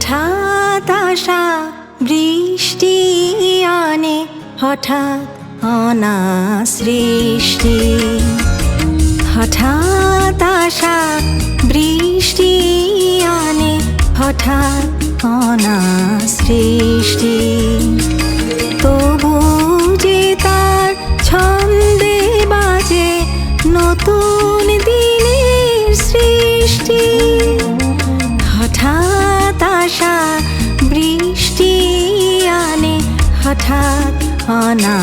হঠাৎ আশা বৃষ্টি আনে হঠাৎ অনা সৃষ্টি। হঠাৎ আশা বৃষ্টি আনে হঠাৎ অনা সৃষ্টি। হঠাৎ অনা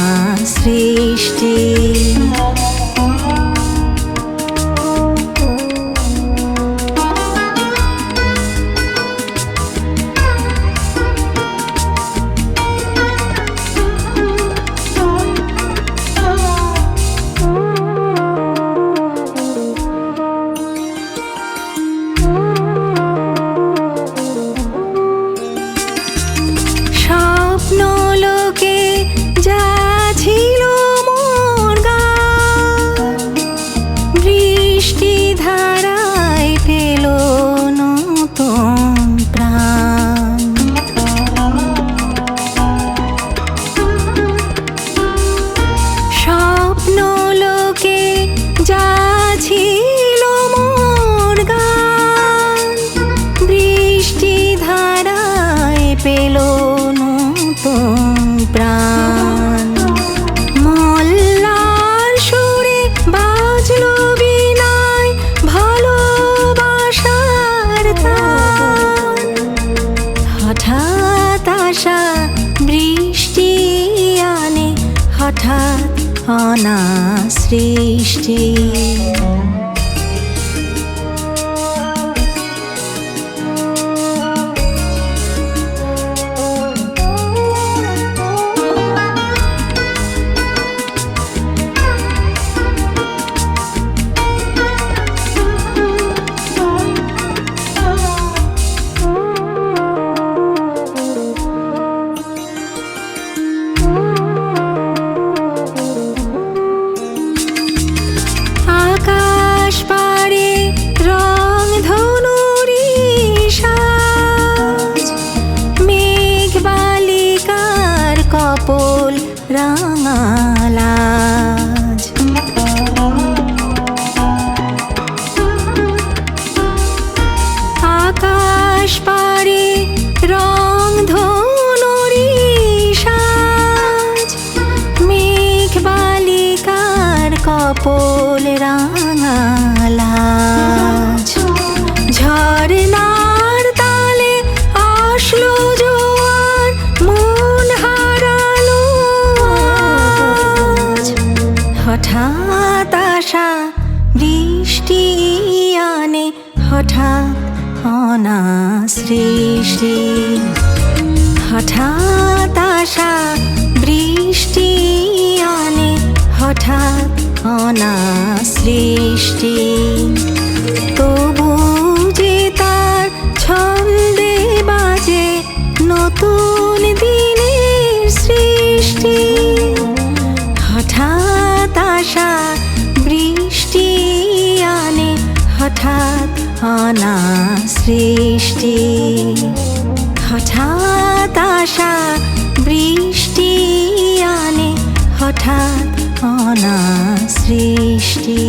অনা সৃষ্টি। রাঙালাজ। আকাশ পাড়ে রং ধনুরি সাজ মেঘ বালিকার কপল রাঙালাজ। হঠাৎ তাশা বৃষ্টি আনে হঠাৎ অনা সৃষ্টি। হঠাৎ তাশা বৃষ্টি আনে হঠাৎ অনা হঠাৎ অনা সৃষ্টি হঠাৎ আশা বৃষ্টি আনে হঠাৎ অনা সৃষ্টি